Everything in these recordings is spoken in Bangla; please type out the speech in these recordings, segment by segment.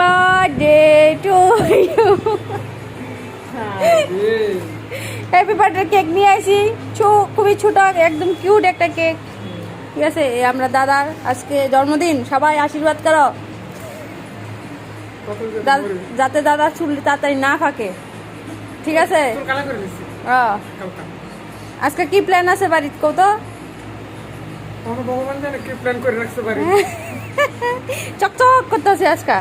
Birthday to you happy birthday cake নিয়ে আসি। ছো খুবই ছোট একদম কিউট একটা কেক ঠিক আছে আমরা দাদার আজকে জন্মদিন সবাই আশীর্বাদ করো। যাতে দাদার চুল তাড়াতাড়ি না ফাঁকে। ঠিক আছে? আজকে কি প্ল্যান আছে বাড়ির কত? ভগবান জানে কি প্ল্যান করে রাখতে পারি চকচক করতেছে আজকে।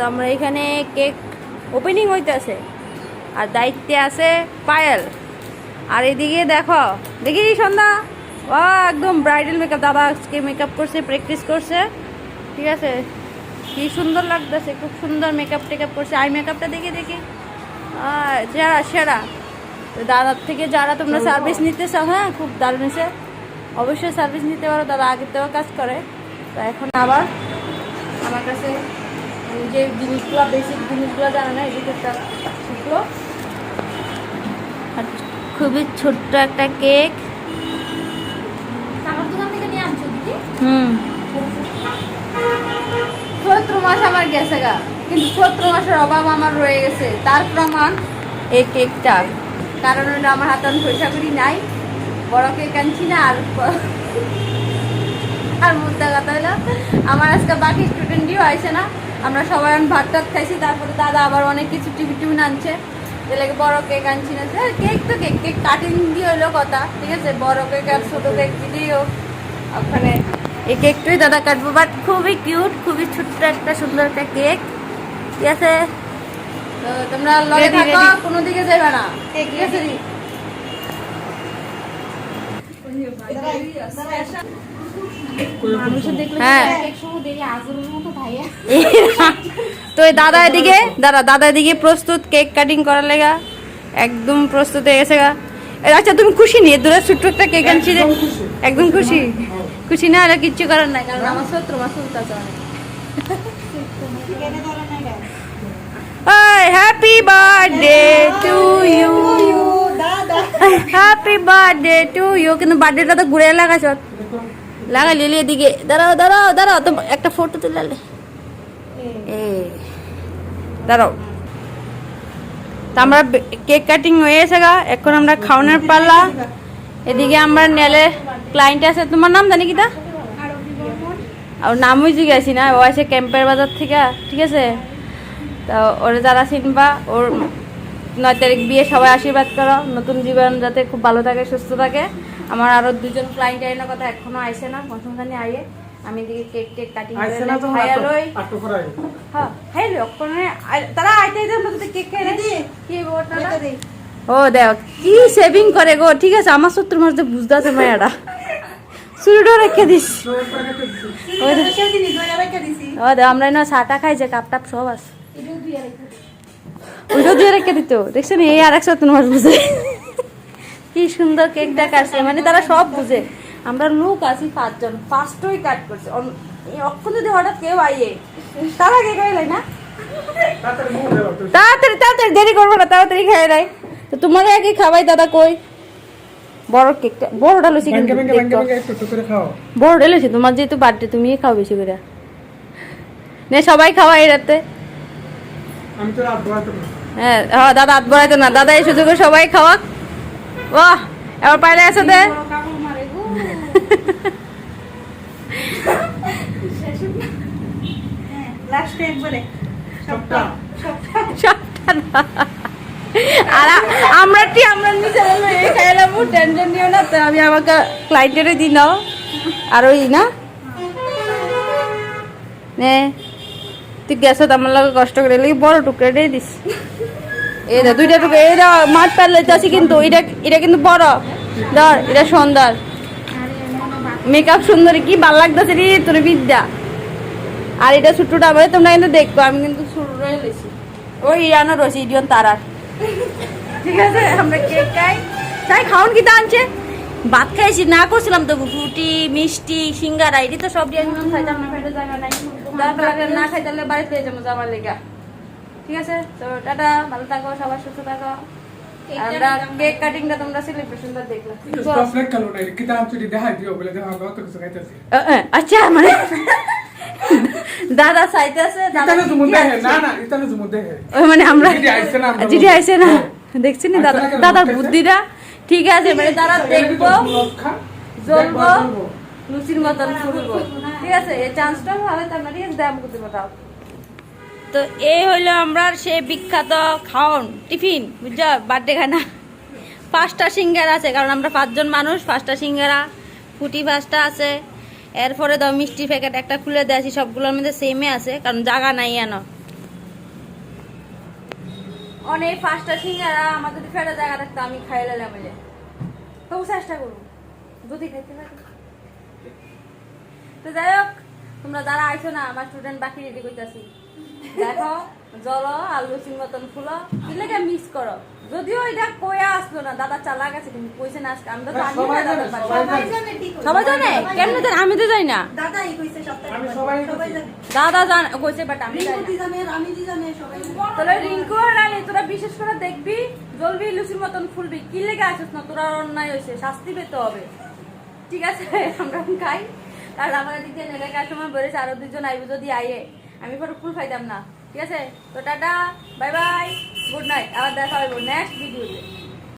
তো আমরা এখানে কেক ওপেনিং হইতেছে। আর দায়িত্বে আছে পায়েল। আর এদিকে দেখো দেখি সন্ধ্যা? ও একদম ব্রাইডাল মেকআপ দাদা আজকে মেকআপ করছে প্র্যাকটিস করছে। ঠিক আছে? কি সুন্দর লাগতেছে খুব সুন্দর মেকআপ টেকআপ করছে। আই মেকআপটা দেখি দেখি। আহ, সেরা সেরা। তো দাদার থেকে যারা তোমরা সার্ভিস নিতে চাও হ্যাঁ খুব দারুণ হয়েছে। অবশ্যই সার্ভিস নিতে পারো দাদা আগের থেকেও কাজ করে। তো এখন আবার আমার কাছে যে জিনিসগুলো বেসিক জিনিসগুলো জানা না এদিকে শিখলো আর খুবই ছোট্ট একটা কেক। হুম। মাস আমার গেছে গা। কিন্তু মাসের অভাব আমার রয়ে গেছে। তার প্রমাণ এই কেকটা। কারণ হলো আমার হাতে আমি পয়সা করি নাই। বড় কেক আনছি না আর আর মুদ্রা কথা হলো আমার আজকে বাকি স্টুডেন্টও আইছে না। আমরা সবাই ভাত টাত খাইছি তারপরে দাদা আবার অনেক কিছু টিভি টিফিন আনছে। এলাকে বড় কেক আনছি না। কেক তো কেক কেক কাটিং দিয়ে হলো কথা ঠিক আছে? বড় কেক আর ছোট কেক দিয়েও ওখানে এই কেকটাই দাদা কাটবো। বাট খুবই কিউট খুবই ছোট্ট একটা সুন্দর একটা কেক। ঠিক আছে? তো তোমরা লগে থাকো কোনো দিকে যাবে না। ঠিক আছে দি? হ্যাঁ। তো এই দাদা এদিকে দাদা দাদা এদিকে প্রস্তুত কেক কাটিং করার লেগা একদম প্রস্তুত হয়ে গেছে গা। আচ্ছা তুমি খুশি নি? দূরে ছোট্ট একটা কেক আনছি রে একদম খুশি। খুশি? না? হলে কিচ্ছু করার নাই। কারণ আমার শত্রু চলতেছে happy birthday to you happy birthday to you কিন্তু বার্থডেটা তো ঘুরে লাগাছ লাগা লিলি এদিকে। দাঁড়াও দাঁড়াও দাঁড়াও তো একটা ফটো তুলে লে এই, দাঁড়াও। তা আমরা কেক কাটিং হয়ে গেছে গা এখন আমরা খাওয়ানোর পাল্লা। এদিকে আমরা নেলে ক্লায়েন্ট আছে তোমার নাম জানি কিটা আর নামই জিজ্ঞাসি না ও আছে ক্যাম্পের বাজার থেকে ঠিক আছে? তো ওর যারা চিনবা ওর নয় তারিখ বিয়ে সবাই আশীর্বাদ করো নতুন জীবন যাতে খুব ভালো থাকে সুস্থ থাকে। আমার আরও দুজন ক্লায়েন্ট আইনের কথা এখনও আইসে না মৌসুমখানি আইয়ে। আমি এদিকে কেক টেক কাটিং আইসে না তো খাইয়া লই। আটটো করাই হ্যাঁ লই অক্ষণে তারা আইতে আইতে তো কেক খাই রে কি বলটা ও দেখ কি সেভিং করে গো ঠিক আছে আমার সত্তর মাস বুঝতে আছে মায়াটা চুরিটাও রেখে দিস। ও দেখ আমরা না চাটা খাই যে কাপ টাপ সব আছে। ওইটাও দিয়ে রেখে দিত। দেখছেন এই আর একশো মাস বুঝে। কি সুন্দর কেকটা কাটছে মানে তারা সব বুঝে। আমরা লোক আছি পাঁচজন। পাঁচটাই কাট করছে। অক্ষণ যদি হঠাৎ কেউ আইয়ে। তারা কে খাইলাই না? তাড়াতাড়ি তাড়াতাড়ি দেরি করব না তাড়াতাড়ি খাই নাই। তো তোমার আগে দাদা কই? বড় কেকটা বড়টা লইছি বড়টা লইছি তোমার যেহেতু বার্থডে তুমিই খাও বেশি করে। নে সবাই খাওয়া এই রাতে। হ্যাঁ দাদা হাত বাড়াইতো না। দাদা এই সুযোগে সবাই খাওয়া বাহ এবার পাইলে আছে দে। আর আমরা কি আমরা নিজে খাইলাম টেনশন নিও না তো আমি আমাকে ক্লাইন্টেরও দিই নাও আর ওই না নে তুই গেছো আমার লাগে কষ্ট করে বড় টুকরাটাই দিস দা দুইটা টুকরা, এই দা মাঠ পারলে আছে কিন্তু, এটা এটা কিন্তু বড়। ধর, এটা সুন্দর। মেকআপ সুন্দরী, কি ভালো লাগতেছে রে তোর বিদ্যা। আর এটা ছোট্টটা মানে তোমরা কিন্তু দেখব আমি কিন্তু ছোটটাই লেছি ওই ইরানো রয়েছে, ইডিয়ন তারার। ঠিক আছে, আমরা কেক খাই। তাই খাওন কি তা আনছে? ভাত খাইছি, না করছিলাম তো রুটি, মিষ্টি, সিঙ্গারা, এটি তো সব দিয়ে খাইতাম না পেটে জায়গা নাই। না খাই তাহলে বাড়িতে যাব যাবার লেগা। ঠিক আছে? তো টাটা ভালো থাকো সবার সুস্থ থাকো। আমরা কেক কাটিংটা তোমরা সেলিব্রেশনটা দেখলাম। আচ্ছা মানে দাদা চাইতে আছে। মানে আমরা জিডি না। আইছে না। দাদা দাদার বুদ্ধিটা ঠিক আছে মানে দাদা দেখব জ্বলবো লুচির মতন ফুলবো ঠিক আছে এই চান্সটা ভালো তার মানে দাম করতে তো এই হইল আমরা সে বিখ্যাত খাওন, টিফিন, বুঝছ? বার্থডে খানা পাঁচটা সিঙ্গারা আছে, কারণ আমরা পাঁচজন মানুষ, পাঁচটা সিঙ্গারা ফুটি পাঁচটা আছে। এরপরে দাও মিষ্টি প্যাকেট একটা খুলে দিয়েছি সবগুলোর মধ্যে সেমে আছে, কারণ জায়গা নাই এনো। অনেক পাঁচটা সিঙ্গারা যদি ফেরা জায়গা থাকতো, আমি খাই বলে তবু চেষ্টা করব যদি খাইতে তো যাই হোক, তোমরা যারা আইছো না, আমার স্টুডেন্ট বাকি রেডি করতেছি। দেখো জলো আর লুচির মতন ফুলো কি লেগে মিস করো। যদিও এটা কয়া আসলো না দাদা চালা গেছে কিন্তু কইছে না আজকে। আমি তো জানি না জানে, বাড়ি। সবাই জানে। সবাই জানে? আমি তো যাই না। দাদাই কইছে সবাই সবাই জানে। দাদা জান কইছে বাট আমি যাই রিঙ্কুতি না জানে রামিজি জানে সবাই জানে। তাহলে রিঙ্কু আর রানী তোরা বিশেষ করে দেখবি জলবি লুচির মতন ফুলবি। কি লেগে আসিস না? তোরা আর অন্যায় হয়েছে শাস্তি পেতে হবে। ঠিক আছে আমরা খাই। কারণ আমাদের দিক দিয়ে নেলে সময় বেড়েছে আরও দুজন আইবো যদি আইয়ে। আমি পরে ফুল খাইতাম না। ঠিক আছে? তো tata, bye bye, good night. আবার দেখা হবে নেক্সট ভিডিওতে।